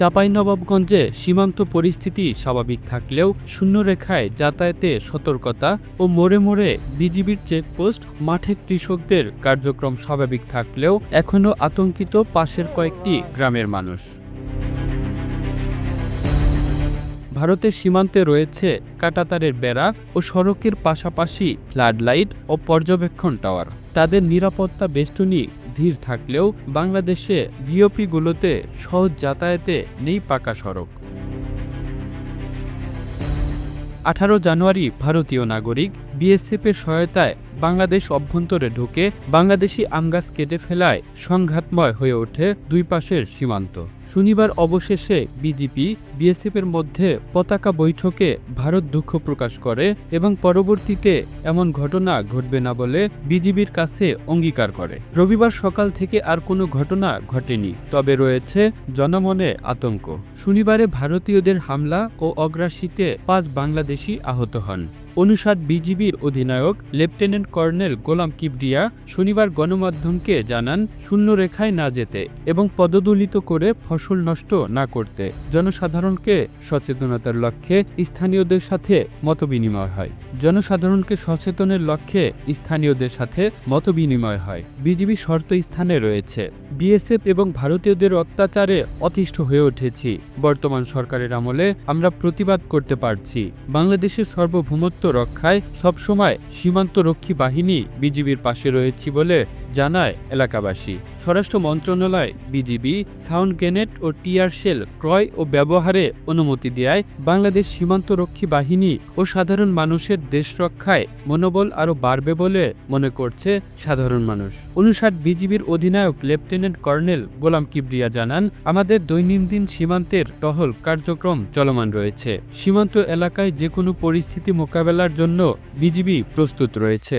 চাঁপাইনবাবগঞ্জে সীমান্ত পরিস্থিতি স্বাভাবিক থাকলেও শূন্যরেখায় যাতায়াতে সতর্কতা ও মোড়ে মোড়ে বিজিবির চেকপোস্ট, মাঠে কৃষকদের কার্যক্রম স্বাভাবিক থাকলেও এখনও আতঙ্কিত পাশের কয়েকটি গ্রামের মানুষ। ভারতের সীমান্তে রয়েছে কাটাতারের বেড়া ও সড়কের পাশাপাশি ফ্লাড লাইট ও পর্যবেক্ষণ টাওয়ার। তাদের নিরাপত্তা বেষ্টনী ধীর থাকলেও বাংলাদেশে বিওপিগুলোতে সহজ যাতায়াতে নেই পাকা সড়ক। আঠারো জানুয়ারি ভারতীয় নাগরিক বিএসএফের সহায়তায় বাংলাদেশ অভ্যন্তরে ঢুকে বাংলাদেশি আমগাছ কেটে ফেলায় সংঘাতময় হয়ে ওঠে দুই পাশের সীমান্ত। শনিবার অবশেষে বিজেপি বিএসএফের মধ্যে পতাকা বৈঠকে ভারত দুঃখ প্রকাশ করে এবং পরবর্তীতে এমন ঘটনা ঘটবে না বলে বিজিবির কাছে অঙ্গীকার করে। রবিবার সকাল থেকে আর কোনো ঘটনা ঘটেনি, তবে রয়েছে জনমনে আতঙ্ক। শনিবারে ভারতীয়দের হামলা ও অগ্রাসীতে পাঁচ বাংলাদেশি আহত হন। অনুসার বিজিবির অধিনায়ক, লেফটেন্যান্ট কর্নেল গোলাম কিবরিয়া শনিবার গণমাধ্যমকে জানান, শূন্য রেখায় না যেতে এবং পদদলিত করে ফসল নষ্ট না করতে। জনসাধারণকে সচেতনতার লক্ষ্যে স্থানীয়দের সাথে মতবিনিময় হয়। জনসাধারণকে সচেতনের লক্ষ্যে স্থানীয়দের সাথে মতবিনিময় হয়। বিজিবি শর্ত স্থানে রয়েছে। বিএসএফ এবং ভারতীয়দের অত্যাচারে অতিষ্ঠ হয়ে উঠেছি। বর্তমান সরকারের আমলে আমরা প্রতিবাদ করতে পারছি। বাংলাদেশের সার্বভৌমত্ব রক্ষায় সবসময় সীমান্তরক্ষী বাহিনী বিজিবির পাশে রয়েছে বলে জানায় এলাকাবাসী। স্বরাষ্ট্র মন্ত্রণালয়, বিজিবি, সাউন্ড গ্রেনেড ও টিয়ার শেল ক্রয় ও ব্যবহারে অনুমতি দেয় বাংলাদেশ সীমান্তরক্ষী বাহিনী ও সাধারণ মানুষের দেশ রক্ষায় মনোবল আরও বাড়বে বলে মনে করছে সাধারণ মানুষ। অনুসার বিজিবির অধিনায়ক লেফটেন্যান্ট কর্নেল গোলাম কিবরিয়া জানান, আমাদের দৈনন্দিন সীমান্তের টহল কার্যক্রম চলমান রয়েছে। সীমান্ত এলাকায় যে কোনো পরিস্থিতি মোকাবেলার জন্য বিজিবি প্রস্তুত রয়েছে।